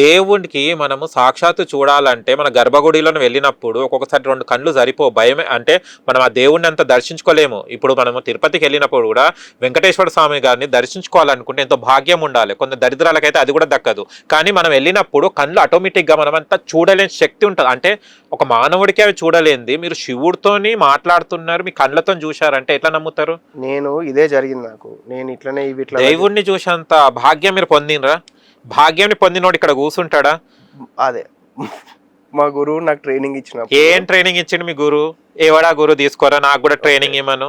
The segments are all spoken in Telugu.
దేవునికి మనము సాక్షాత్తు చూడాలంటే మన గర్భగుడిలో వెళ్ళినప్పుడు ఒక్కొక్కసారి రెండు కళ్ళు సరిపో భయమే. అంటే మనం ఆ దేవుణ్ణి అంత దర్శించుకోలేము. ఇప్పుడు మనము తిరుపతికి వెళ్ళినప్పుడు కూడా వెంకటేశ్వర స్వామి గారిని దర్శించుకోవాలనుకుంటే ఎంతో భాగ్యం ఉండాలి. కొంత దరిద్రాలకైతే అది కూడా దక్కదు. కానీ మనం వెళ్ళినప్పుడు కళ్ళు ఆటోమేటిక్గా మనం అంతా చూడలేని శక్తి ఉంటుంది. అంటే ఒక మానవుడికి అవి చూడలేంది మీరు శివుడితోని మాట్లాడుతున్నారు. మీ కళ్ళతో చూశారంటే ఎట్లా నమ్ముతారు? నేను ఇదే జరిగింది నాకు. నేను ఇట్లనే ఇవి దేవుణ్ణి చూసేంత భాగ్యం మీరు పొందినరా భాగ్యాన్ని పొందినోడు ఇక్కడ కూర్చుంటాడా అదే. మా గురువు నాకు ట్రైనింగ్ ఇచ్చిన ఏం ట్రైనింగ్ ఇచ్చిండు మీ గురు ఏవడా గురు తీసుకోరా? నాకు కూడా ట్రైనింగ్ నేను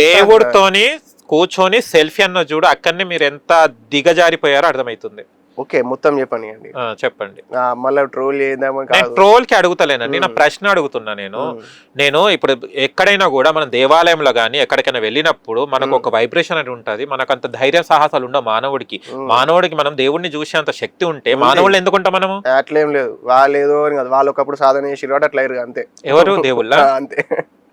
దేవుడితోని కూర్చొని సెల్ఫీ అన్న చూడు అక్కడనే మీరు ఎంత దిగజారిపోయారో అర్థమవుతుంది. ఓకే మొత్తం చెప్పండి అండి. చెప్పండి. మళ్ళీ ట్రోల్ చేద్దామని ట్రోల్కి అడుగుతలేనండి నా ప్రశ్న అడుగుతున్నా నేను. నేను ఇప్పుడు ఎక్కడైనా కూడా మనం దేవాలయంలో కానీ ఎక్కడికైనా వెళ్ళినప్పుడు మనకు ఒక వైబ్రేషన్ అని ఉంటుంది మనకు అంత ధైర్య సాహసాలు ఉండవు మానవుడికి. మానవుడికి మనం దేవుడిని చూసేంత శక్తి ఉంటే మానవుళ్ళు ఎందుకుంటాం మనము? అట్లేం లేదు. వాళ్ళు ఏదో అని కాదు వాళ్ళు ఒకప్పుడు సాధన చేసి అట్లా అంతే. ఎవరు? దేవుళ్ళ? అంతే.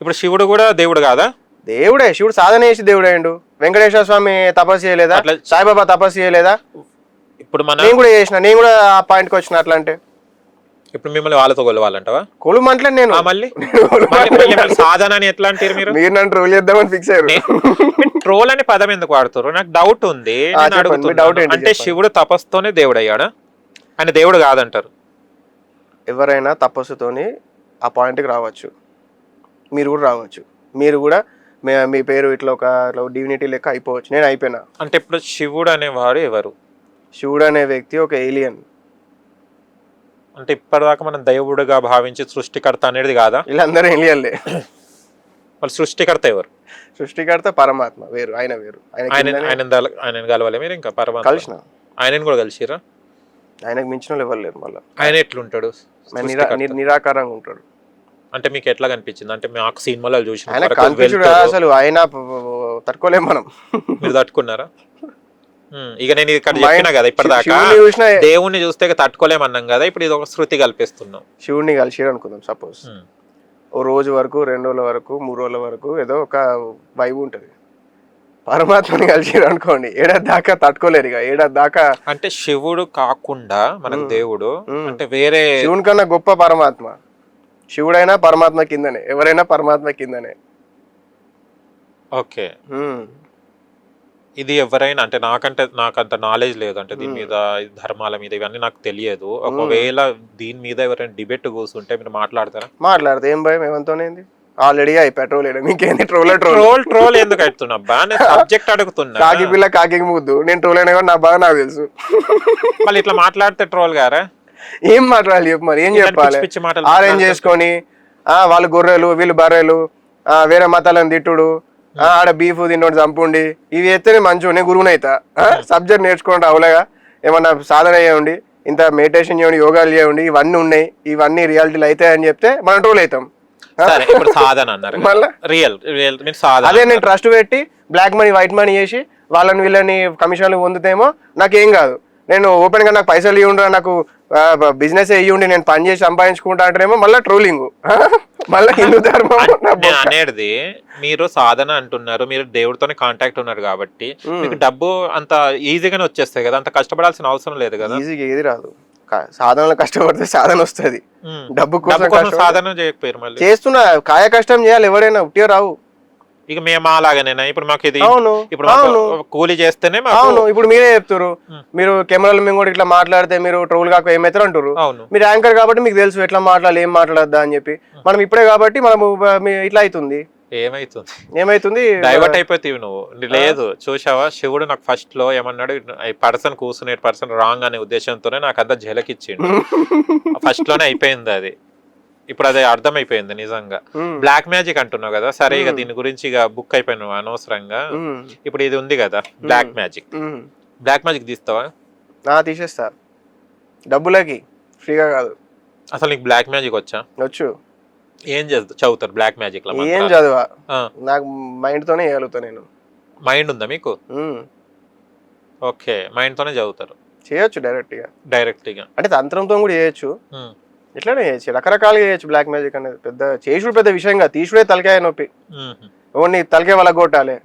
ఇప్పుడు శివుడు కూడా దేవుడు కాదా? దేవుడే శివుడు సాధన చేసి దేవుడే అయ్యిండు వెంకటేశ్వర స్వామి తపస్సు చేయలేదా? సాయిబాబా తపస్సు చేయలేదా? ఇప్పుడు మన నేను కూడా చేసిన నేను కూడా ఆ పాయింట్కి వచ్చిన అట్లా అంటే ఇప్పుడు మిమ్మల్ని వాళ్ళతో కొలవాలంటవా? కొలుమంటలే నేను. ఆ, మళ్ళీ? సాధన అని ఎట్లా అంటారు మీరు? మీరు నన్ను ట్రోల్ చేద్దామని ఫిక్స్ అయ్యారు. ట్రోల్ అనే పదం ఎందుకు వాడుతారు నాకు డౌట్ ఉంది ఆ, నేను చెప్పండి, మీ అడుగుతున్నాను. doubt ఏంటి? అంటే చెప్పండి. శివుడు తపస్సుతోనే దేవుడు అయ్యాడా ఆయన దేవుడు కాదంటారు. ఎవరైనా తపస్సుతోని ఆ పాయింట్కి రావచ్చు. మీరు కూడా రావచ్చు. మీరు కూడా మే- మీ పేరు ఇట్లా ఒక డివినిటీ లెక్క అయిపోవచ్చు. నేను అయిపోయినా. అంటే ఇప్పుడు శివుడు అనేవాడు ఎవరు? శివుడు అనే వ్యక్తి ఒక ఏలియన్ అంటే ఇప్పటిదాకా మనం దేవుడుగా భావించి సృష్టికర్త అనేది కాదా వీళ్ళందరూ ఏలియన్లే వాళ్ళు సృష్టికర్త ఎవరు సృష్టికర్త పరమాత్మ వేరు ఆయన వేరు ఆయన ఆయన ఆయన కలవాలి మీరు ఇంకా పరమాత్మ కలిసిన ఆయనను కూడా కలిసిరా ఆయనకు మించిన వాళ్ళు ఎవరు లేరు మళ్ళీ ఆయన ఎట్లుంటాడు నిరాకారంగా ఉంటాడు అంటే మీకు ఎట్లా కనిపించింది అంటే మాకు సినిమాలో చూసిన. అసలు ఆయన ప- ప- తట్టుకోలేం మనం మీరు తట్టుకున్నారా ఇక నేను ఇక్కడ చెప్పినా కదా ఇప్పటిదాకా దేవుణ్ణి చూస్తే తట్టుకోలేమన్నాం కదా ఇప్పుడు ఇది ఒక శృతి కల్పిస్తున్నాం. శివుడిని కలిసిరు అనుకుందాం సపోజ్. ఓ రోజు వరకు రెండు రోజుల వరకు మూడు రోజుల వరకు ఏదో ఒక వైబ్ ఉంటుంది. పరమాత్మని కలిసిరు అనుకోండి ఏడాది దాకా తట్టుకోలేరు ఇక ఏడాది దాకా అంటే శివుడు కాకుండా మనకు దేవుడు. అంటే వేరే శివుని కన్నా గొప్ప పరమాత్మ. శివుడైనా పరమాత్మ కిందనే ఎవరైనా పరమాత్మ కిందనే. ఓకే. ఇది ఎవరైనా అంటే నాకంటే నాకు అంత నాలెడ్జ్ లేదు. అంటే దీని మీద ధర్మాల మీద ఇవన్నీ నాకు తెలియదు. ఒకవేళ దీని మీద ఎవరైనా డిబేట్ కూర్చుంటే మీరు మాట్లాడతారా? మాట్లాడితే. ఏం భయం? ఏమంతోనేంది ఆల్రెడీ అయి పెట్రోల్ ఇంకేంది? ట్రోల్ ట్రోల్ ట్రోల్ ఎందుకు అవుతున్నా నేను సబ్జెక్ట్ అడుగుతున్నా. కాకి పిల్ల కాకి ముద్దు. నేను ట్రోల్ అయినా నా బాగా నాకు తెలుసు. మళ్ళీ ఇట్లా మాట్లాడితే ట్రోల్ గారా? ఏం మాట్లాడాలి చెప్పు మరి? ఏం చెప్పాలి? పిచ్చి పిచ్చి మాటలు ఆరెంజ్ చేసుకొని వాళ్ళు గొర్రెలు వీళ్ళు బర్రెలు వేరే మతాలను తిట్టుడు. ఆడ బీఫ్ తిన్నోడు చంపుండి. ఇవి ఎత్తేనే మంచు నేను గురువునైతా సబ్జెక్ట్ నేర్చుకోండి అవులగా. ఏమన్నా సాధన చేయండి ఇంత మెడిటేషన్ చేయండి యోగాలు చేయండి ఇవన్నీ ఉన్నాయి. ఇవన్నీ రియాలిటీలు అవుతాయని చెప్తే మనం ట్రోల్ అవుతాం. సాధన అన్నారు రియల్ అదే నేను ట్రస్ట్ పెట్టి బ్లాక్ మనీ వైట్ మనీ చేసి వాళ్ళని వీళ్ళని కమిషన్లు పొందుతేమో నాకేం కాదు. నేను ఓపెన్గా నాకు పైసలు ఇవ్వండి నాకు బిజినెస్ ఇవ్వండి నేను పని చేసి సంపాదించుకుంటా అంటేనేమో మళ్ళీ ట్రోలింగ్ మళ్ళీ హిందూ ధర్మం. అనేది మీరు సాధన అంటున్నారు మీరు దేవుడితోనే కాంటాక్ట్ ఉన్నారు కాబట్టి మీకు డబ్బు అంత ఈజీగానే వచ్చేస్తాయి కదా అంత కష్టపడాల్సిన అవసరం లేదు కదా? ఈజీగా ఏది రాదు. సాధనలో కష్టపడితే సాధన వస్తుంది. డబ్బు కోసం సాధన చేయకపోయారు మళ్ళీ? చేస్తున్నా కాయ కష్టం చేయాలి ఎవరైనా ఉట్టిగా రావు. ఇక మేము అలాగనేనా? ఇప్పుడు మాకు ఇది అవును ఇప్పుడు అవును. కూలీ చేస్తేనే అవును ఇప్పుడు మీరే చెప్తారు. మీరు కెమెరాల మేము కూడా ఇట్లా మాట్లాడితే మీరు ట్రోల్ కాక ఏమవుతారు అంటారు మీరు యాంకర్ కాబట్టి మీకు తెలుసు ఎట్లా మాట్లాడాలి ఏం మాట్లాడద్దా అని చెప్పి. మనం ఇప్పుడే కాబట్టి మనము ఇట్లా అవుతుంది ఏమైతుంది? ఏమైతుంది? డైవర్ట్ అయిపోతావు నువ్వు. లేదు చూసావా శివుడు నాకు ఫస్ట్లో ఏమన్నాడు పర్సన్ కూర్చునే పర్సన్ రాంగ్ అనే ఉద్దేశంతోనే నాకు అంతా జలకిచ్చిండు ఫస్ట్లోనే అయిపోయింది అది. ఇప్పుడు అది అర్థమైపోయింది నిజంగా. బ్లాక్ మ్యాజిక్ అంటున్నావు కదా సరే ఇక దీని గురించి ఇక బుక్ అయిపోయినావు అనవసరంగా. ఇప్పుడు ఇది ఉంది కదా బ్లాక్ మ్యాజిక్. బ్లాక్ మ్యాజిక్ తీస్తావా? తీసేస్తా. డబ్బులకి ఫ్రీగా కాదు. అసలు నీకు బ్లాక్ మ్యాజిక్ వచ్చా? వచ్చు. ఏం చేస్తా చదువుతారు బ్లాక్ మ్యాజిక్లో ఏం చదువా. నాకు మైండ్ తోనే చేయగలుగుతా నేను. మైండ్ ఉందా మీకు? ఓకే మైండ్ తోనే చదువుతారు. చేయొచ్చు డైరెక్ట్గా. డైరెక్ట్గా. అంటే తంత్రంతో కూడా చేయొచ్చు. ఇట్లానే చేయొచ్చు రకరకాలుగా చేయొచ్చు బ్లాక్ మ్యాజిక్ అనేది పెద్ద చేసుడు పెద్ద విషయంగా తీసుడే తలకాయ నొప్పి. ఓన్లీ తలకాయ వాళ్ళ కొట్టాలి.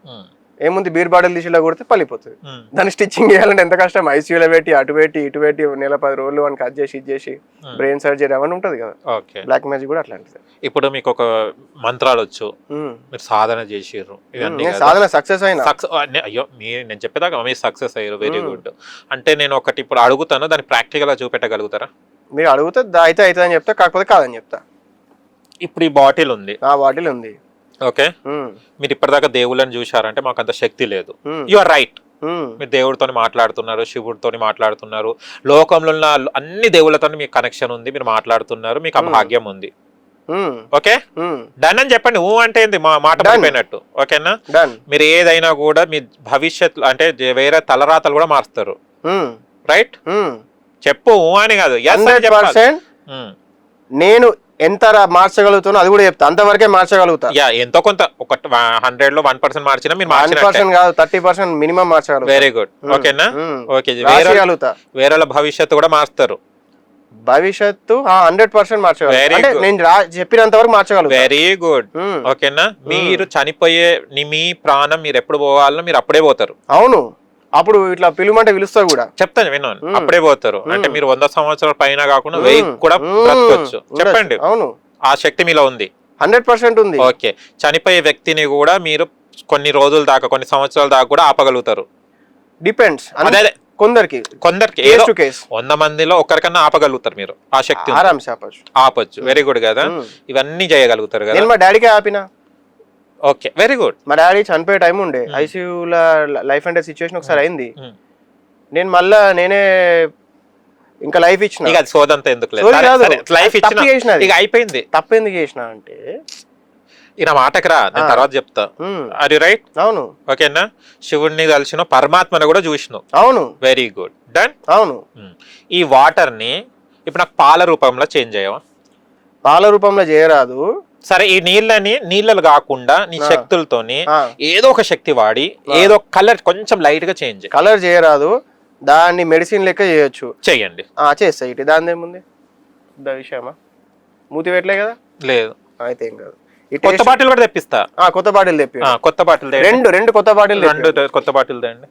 ఏముంది బీర్ బాటిల్ తీసి ఇలా కొడితే పలిపోతుంది. దాన్ని స్టిచ్చింగ్ చేయాలంటే ఎంత కష్టం? ఐసీయూలో పెట్టి అటు పెట్టి ఇటు పెట్టి నెల పది రోజులు అని కట్ చేసి ఇది చేసి బ్రెయిన్ సర్జరీ అవన్నీ ఉంటుంది కదా. ఓకే. బ్లాక్ మ్యాజిక్ కూడా అట్లాంటిది. ఇప్పుడు మీకు ఒక మంత్రాలు వచ్చు. మీరు సాధన చేసిర్రు. సాధన సక్సెస్ అయినా. అయ్యో మీ నేను చెప్పేదాకా మీరు సక్సెస్ అయ్యారు. వెరీ గుడ్ అంటే నేను ఒకటి ఇప్పుడు అడుగుతాను దాన్ని ప్రాక్టికల్గా చూపెట్టగలుగుతారా? మీరు అడిగితే అయితే అవుతుంది అని చెప్తా కాకపోతే కాదని చెప్తా. ఇప్పుడు ఈ బాటిల్ ఉంది. ఆ బాటిల్ ఉంది. ఓకే. మీరు ఇప్పటిదాకా దేవుళ్ళని చూశారంటే మాకు అంత శక్తి లేదు. You are right. మీరు దేవుడితో మాట్లాడుతున్నారు శివుడితో మాట్లాడుతున్నారు. లోకంలో ఉన్న అన్ని దేవుళ్ళతో మీకు కనెక్షన్ ఉంది మీరు మాట్లాడుతున్నారు మీకు భాగ్యం ఉంది. ఓకే. డన్ అని చెప్పండి. ఊ అంటే ఏంది? మా మాట. పడిపోయినట్టు. ఓకేనా? మీరు ఏదైనా కూడా మీ భవిష్యత్తు అంటే వేరే తలరాతలు కూడా మారుస్తారు. రైట్. చెప్పు అని కాదు. హండ్రెడ్. పర్సెంట్. నేను ఎంత మార్చగలుగుతానో అది కూడా చెప్తా. అంతవరకే మార్చగలుగుతా. యా ఎంతో కొంత ఒక హండ్రెడ్లో వన్ పర్సెంట్ మార్చినా మీరు పర్సెంట్ కాదు థర్టీ పర్సెంట్ మినిమం మార్చగలుగుతా. వెరీ గుడ్ ఓకేనా. ఓకే వేరే రాసేయగలుగుతా వేరే భవిష్యత్తు కూడా మారుస్తారు భవిష్యత్తు హండ్రెడ్ పర్సెంట్ అంటే good. నేను చెప్పినంత వరకు మార్చగలుగుతా. Very good. ఓకేనా? మీరు చనిపోయే మీ ప్రాణం మీరు ఎప్పుడు పోవాలో మీరు అప్పుడే పోతారు. అవును. అప్పుడు ఇట్లా పిలుమంటే పిలుస్తా కూడా. చెప్తాను విన్నాను. అప్పుడే పోతారు. అంటే మీరు వంద సంవత్సరాల పైన కాకుండా వెయ్యి. కూడా. బ్రతకొచ్చు. చెప్పండి. అవును. ఆ శక్తి మీలో ఉంది. హండ్రెడ్ పర్సెంట్ ఉంది. ఓకే. చనిపోయే వ్యక్తిని కూడా మీరు కొన్ని రోజుల దాకా కొన్ని సంవత్సరాల దాకా కూడా ఆపగలుగుతారు. డిపెండ్స్ అదే. కొందరికి. కొందరికి. ఏదో వంద మందిలో ఒకరికన్నా ఆపగలుగుతారు మీరు. ఆ శక్తి ఆపచ్చు. ఆపొచ్చు. వెరీ గుడ్ కదా. ఇవన్నీ చేయగలుగుతారు కదా? మా డాడీకే ఆపిన? ఓకే వెరీ గుడ్ మా డాడీ చనిపోయే టైం ఉండే. ఐసీయూలో లైఫ్ అండ్ సిచ్యువేషన్ ఒకసారి అయింది. మ్మ్. నేను మళ్ళా నేనే ఇంకా లైఫ్ ఇచ్చిన. ఇక అది సోదంతా ఎందుకు లేదు. లైఫ్ ఇచ్చిన. ఇక అయిపోయింది. తప్పెందుకు చేసిన అంటే ఇక నా మాటకి రా నేను తర్వాత చెప్తా. అది రైట్ అవును. ఓకేనా? శివుణ్ణి కలిసిన పరమాత్మను కూడా చూసినావు. అవును. వెరీ గుడ్ డన్ అవును. ఈ వాటర్ని ఇప్పుడు నాకు పాల రూపంలో చేంజ్ చేయవా? పాల రూపంలో చేయరాదు. సరే ఈ నీళ్ళని నీళ్ళలు కాకుండా నీ శక్తులతోని. ఏదో ఒక శక్తి వాడి ఏదో కలర్ కొంచెం లైట్గా చేంజ్ కలర్ చేయరాదు దాన్ని మెడిసిన్ లెక్క చేయొచ్చు. చెయ్యండి. ఆ, చేస్తా ఇటు. దాని ఏముంది? విషయమా? మూతి పెట్టలే కదా? లేదు. అయితే ఏం కాదు. కొత్త బాటిల్ కూడా తెప్పిస్తా. ఆ, కొత్త బాటిల్ తెప్పి కొత్త బాటిల్. రెండు రెండు కొత్త బాటిల్ రెండు కొత్త బాటిల్ తేండి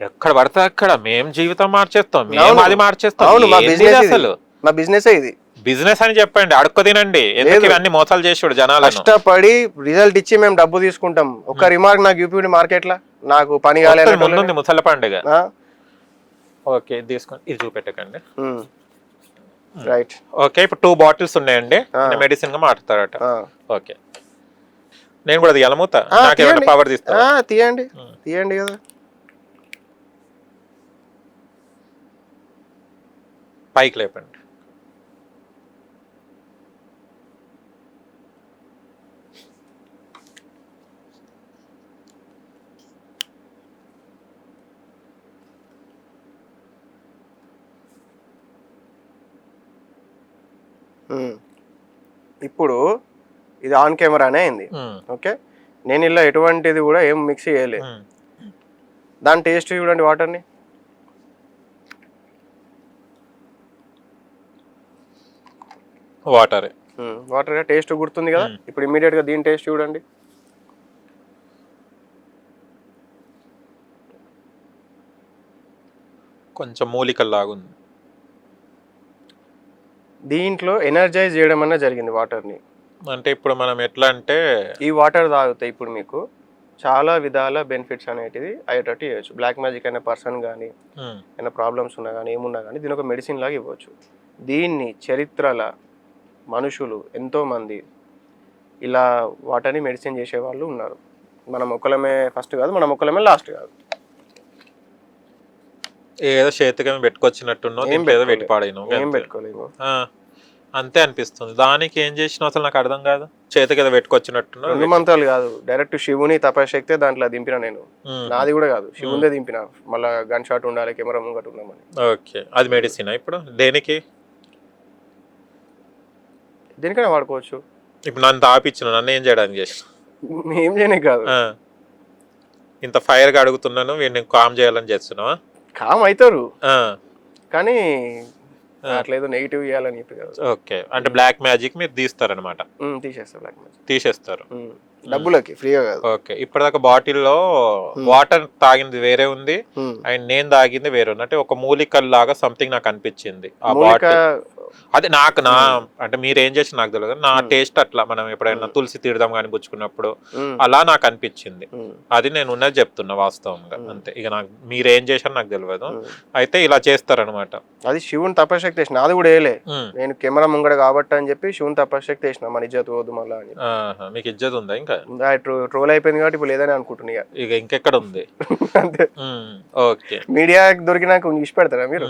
ఎక్కడ పడితే అక్కడ మేం జీవితం మార్చేస్తాం. మేము. అది మార్చేస్తాం. అవును మా బిజినెస్ అసలు? మా బిజినెస్ ఇది. బిజినెస్ అని చెప్పండి అడుక్కు తినండి. ఎందుకు లేదు. ఇవన్నీ మోసాలు చేసాడు జనాలను? కష్టపడి రిజల్ట్ ఇచ్చి మేము డబ్బు తీసుకుంటాం. ఒక రిమార్క్ నాకు చూపిండి మార్కెట్లా నాకు పని కాలేదు ముందుంది ముసల పండుగ. ఓకే తీసుకోండి. ఇది చూపెట్టకండి. రైట్ ఓకే ఇప్పుడు టూ బాటిల్స్ ఉన్నాయండి. మెడిసిన్గా మాట్లాడతారట ఓకే. నేను కూడా ఎలమూతా నాకు ఏమైనా పవర్ తీస్తా తీయండి. తీయండి కదా. పైకి లేపండి. ఇప్పుడు ఇది ఆన్ కెమెరానే అయింది. ఓకే? నేను ఇలా ఎటువంటిది కూడా ఏం మిక్స్ చేయలేదు. దాని టేస్ట్ చూడండి వాటర్ని. వాటర్. వాటర్ టేస్ట్ గుర్తుంది కదా? ఇప్పుడు ఇమీడియట్గా దీని టేస్ట్ చూడండి. కొంచెం మూలికల్ లాగుంది దీంట్లో ఎనర్జైజ్ చేయడం అన్న జరిగింది వాటర్ని అంటే ఇప్పుడు మనం ఎట్లా అంటే ఈ వాటర్ తాగితే ఇప్పుడు మీకు చాలా విధాల బెనిఫిట్స్ అనేటివి అయ్యేటట్టు చేయొచ్చు బ్లాక్ మ్యాజిక్ అనే పర్సన్ కానీ ఉమ్, ఏమైనా ప్రాబ్లమ్స్ ఉన్నా కానీ ఏమున్నా కానీ దీని ఒక మెడిసిన్ లాగా ఇవ్వచ్చు. దీన్ని చరిత్రల మనుషులు ఎంతోమంది ఇలా వాటర్ని మెడిసిన్ చేసే వాళ్ళు ఉన్నారు. మన మొక్కలమే ఫస్ట్ కాదు మన మొక్కలమే లాస్ట్ కాదు. ఏదో చేతికి పెట్టుకొచ్చినట్టున్నో ఏం దీంట్లో ఏదో ఏం పెట్టుకోలేము అంతే అనిపిస్తుంది. దానికి ఏం చేసినా అసలు నాకు అర్థం కాదు. చేతికి ఏదో పెట్టుకొచ్చినట్టున్నో రెండు మంత్రాలు కాదు. డైరెక్ట్ శివుని తపశక్తే దాంట్లో దింపిన నేను. నాది కూడా కాదు. శివుందే దింపిన. మళ్ళా గన్ షాట్ ఉండాలి కెమెరా ముంగట ఉన్నామని ఓకే. అది మెడిసిన్ ఇప్పుడు? దేనికి? దేనికైనా వాడుకోవచ్చు. ఇప్పుడు నన్ను తాపిచ్చిన నన్ను ఏం చేయడానికి చేసిన ఏం చేయనే కాదు. ఇంత ఫైర్గా అడుగుతున్నాను వీడిని కామ్ చేయాలని చేస్తున్నావా? కామ్ అవుతారు కానీ అట్లా ఏదో నెగిటివ్ ఇవ్వాలని చెప్పి కదా. ఓకే. అంటే బ్లాక్ మ్యాజిక్ మీరు తీస్తారనమాట ఉమ్, తీసేస్తా బ్లాక్ మ్యాజిక్. తీసేస్తారు. డబ్బులకి ఫ్రీగా కాదు. ఓకే. ఇప్పటిదాకా బాటిల్లో వాటర్ తాగింది వేరే ఉంది. అండ్ నేను తాగింది వేరే ఉంది. అంటే ఒక మూలికల్ లాగా సంథింగ్ నాకు అనిపించింది ఆ మూలిక అదే నాకు నా అంటే మీరు ఏం చేసి నాకు తెలియదు. నా టేస్ట్ అట్లా మనం ఎప్పుడైనా తులసి తీర్థం కానీ పుచ్చుకున్నప్పుడు అలా నాకు అనిపించింది. అది నేను ఉన్నది చెప్తున్నా వాస్తవంగా. అంతే. ఇక నాకు మీరు ఏం చేశారు నాకు తెలియదు. అయితే ఇలా చేస్తారనమాట అది శివుని తపశక్తి వేసిన అది కూడా వేయలే. నేను కెమెరా ముంగడ కాబట్టి అని చెప్పి శివుని తపశక్తి వేసిన మన ఇజ్జత్ పోదు మళ్ళా మీకు ఇజ్జత్ ఉందా ఇంకా? ట్రోల్ అయిపోయింది కాబట్టి ఇప్పుడు లేదని అనుకుంటున్నా ఇక. ఇక ఇంకెక్కడ ఉంది? అంతే. ఓకే. మీడియా దొరికినాక ఇచ్చి పెడతారా మీరు.